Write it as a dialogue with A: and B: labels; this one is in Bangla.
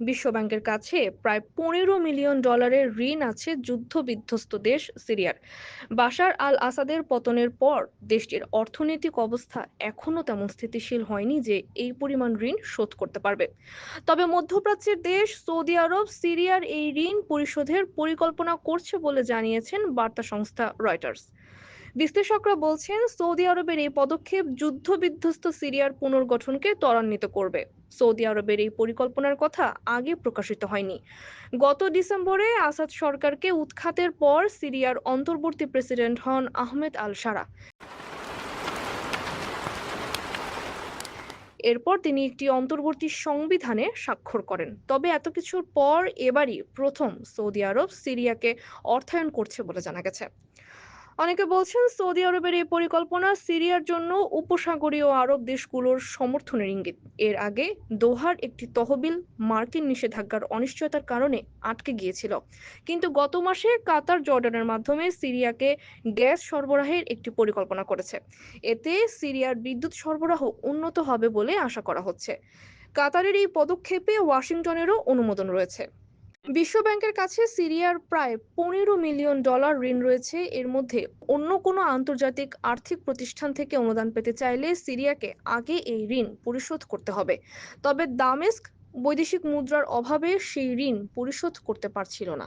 A: বিশ্বব্যাংকের কাছে প্রায় পনেরো মিলিয়ন ডলারের ঋণ আছে যুদ্ধ বিধ্বস্ত দেশ সিরিয়ার। বাশার আল আসাদের পতনের পর দেশটির অর্থনৈতিক অবস্থা এখনও তেমন স্থিতিশীল হয়নি যে এই পরিমাণ ঋণ শোধ করতে পারবে। তবে মধ্যপ্রাচ্যের দেশ সৌদি আরব সিরিয়ার এই ঋণ পরিশোধের পরিকল্পনা করছে বলে জানিয়েছেন বার্তা সংস্থা রয়টার্স। বিশ্লেষকরা বলছেন, সৌদি আরবের এই পদক্ষেপ যুদ্ধবিধ্বস্ত সিরিয়ার পুনর্গঠনকে ত্বরান্বিত করবে। সৌদি আরবের এই পরিকল্পনার কথা আগে প্রকাশিত হয়নি। গত ডিসেম্বরে আসাদ সরকারকে উৎখাতের পর সিরিয়ার অন্তর্বর্তী প্রেসিডেন্ট হন আহমেদ আল সারা। এরপর তিনি একটি অন্তর্বর্তী সংবিধানে স্বাক্ষর করেন। তবে এত কিছুর পর এবারই প্রথম সৌদি আরব সিরিয়াকে অর্থায়ন করছে বলে জানা গেছে। অনেকে বলছেন সৌদি আরবের এই পরিকল্পনা সিরিয়ার জন্য উপসাগরীয় আরব দেশগুলোর সমর্থনের ইঙ্গিত। এর আগে দোহার একটি তহবিল মার্কিন নিষেধাজ্ঞার অনিশ্চয়তার কারণে আটকে গিয়েছিল। কিন্তু গত মাসে কাতার জর্ডানের মাধ্যমে সিরিয়াকে গ্যাস সরবরাহের একটি পরিকল্পনা করেছে। এতে সিরিয়ার বিদ্যুৎ সরবরাহ উন্নত হবে বলে আশা করা হচ্ছে। কাতারের এই পদক্ষেপে ওয়াশিংটনেরও অনুমোদন রয়েছে। বিশ্বব্যাংকের কাছে সিরিয়ার প্রায় পনেরো মিলিয়ন ডলার ঋণ রয়েছে। এর মধ্যে অন্য কোনো আন্তর্জাতিক আর্থিক প্রতিষ্ঠান থেকে অনুদান পেতে চাইলে সিরিয়াকে আগে এই ঋণ পরিশোধ করতে হবে। তবে দামেস্ক বৈদেশিক মুদ্রার অভাবে সেই ঋণ পরিশোধ করতে পারছিল না।